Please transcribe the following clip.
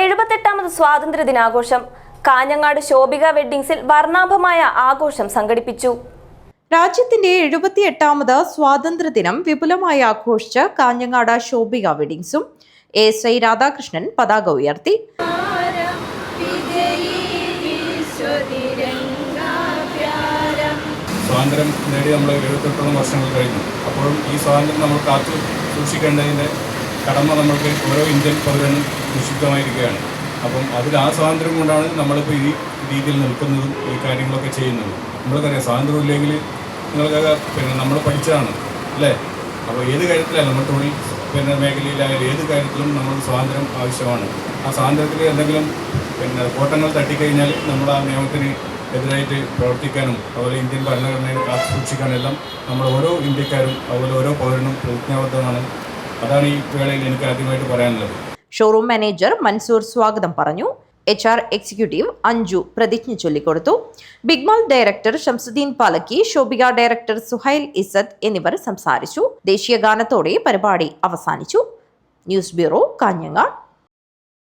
എഴുപത്തെട്ടാമത് സ്വാതന്ത്ര്യ ദിനാഘോഷം. കാഞ്ഞങ്ങാട് ശോഭിക വെഡ്ഡിങ്സിൽ വർണാഭമായ ആഘോഷം സംഘടിപ്പിച്ചു. രാജ്യത്തിന്റെ എഴുപത്തിയെട്ടാമത് സ്വാതന്ത്ര്യദിനം വിപുലമായി ആഘോഷിച്ച കാഞ്ഞങ്ങാട് ശോഭിക വെഡിങ്സും എ എസ് ഐ രാധാകൃഷ്ണൻ പതാക ഉയർത്തി. സ്വാതന്ത്ര്യം നേടി നമ്മൾ എഴുപത്തെട്ടോളം വർഷങ്ങൾ കഴിഞ്ഞു. അപ്പോഴും ഈ സ്വാതന്ത്ര്യം നമ്മൾ കാത്തു സൂക്ഷിക്കേണ്ടതിന്റെ കടമ നമ്മൾക്ക് ഓരോ ഇന്ത്യൻ പൗരനും നിഷിദ്ധമായിരിക്കുകയാണ് അപ്പം അതിൽ ആ സ്വാതന്ത്ര്യം കൊണ്ടാണ് നമ്മളിപ്പോൾ ഈ രീതിയിൽ നിൽക്കുന്നതും ഈ കാര്യങ്ങളൊക്കെ ചെയ്യുന്നതും. നമ്മൾക്കറിയാം സ്വാതന്ത്ര്യം ഇല്ലെങ്കിൽ നിങ്ങൾക്കൊക്കെ പിന്നെ നമ്മൾ പഠിച്ചതാണ് അല്ലേ? അപ്പോൾ ഏത് കാര്യത്തിലായാലും നമ്മൾ തൊഴിൽ പിന്നെ മേഖലയിലായാലും ഏത് കാര്യത്തിലും നമ്മൾ സ്വാതന്ത്ര്യം ആവശ്യമാണ്. ആ സ്വാതന്ത്ര്യത്തിൽ എന്തെങ്കിലും പിന്നെ കോട്ടങ്ങൾ തട്ടിക്കഴിഞ്ഞാൽ നമ്മൾ ആ നിയമത്തിന് എതിരായിട്ട് പ്രവർത്തിക്കാനും അതുപോലെ ഇന്ത്യൻ ഭരണഘടനയെ കാത്തു സൂക്ഷിക്കാനെല്ലാം നമ്മൾ ഓരോ ഇന്ത്യക്കാരും അതുപോലെ ഓരോ പൗരനും പ്രതിജ്ഞാബദ്ധമാണ് അതാണ് ഈ വേളയിൽ എനിക്ക് ആദ്യമായിട്ട് പറയാനുള്ളത്. ഷോറൂം മാനേജർ മൻസൂർ സ്വാഗതം പറഞ്ഞു. എച്ച് ആർ എക്സിക്യൂട്ടീവ് അഞ്ജു പ്രതിജ്ഞ ചൊല്ലിക്കൊടുത്തു. Big big mall director Shamsuddin Palakki Shobhika director Suhail Isad എന്നിവർ സംസാരിച്ചു. ദേശീയ ഗാനത്തോടെ പരിപാടി അവസാനിച്ചു. News bureau Kanhangad.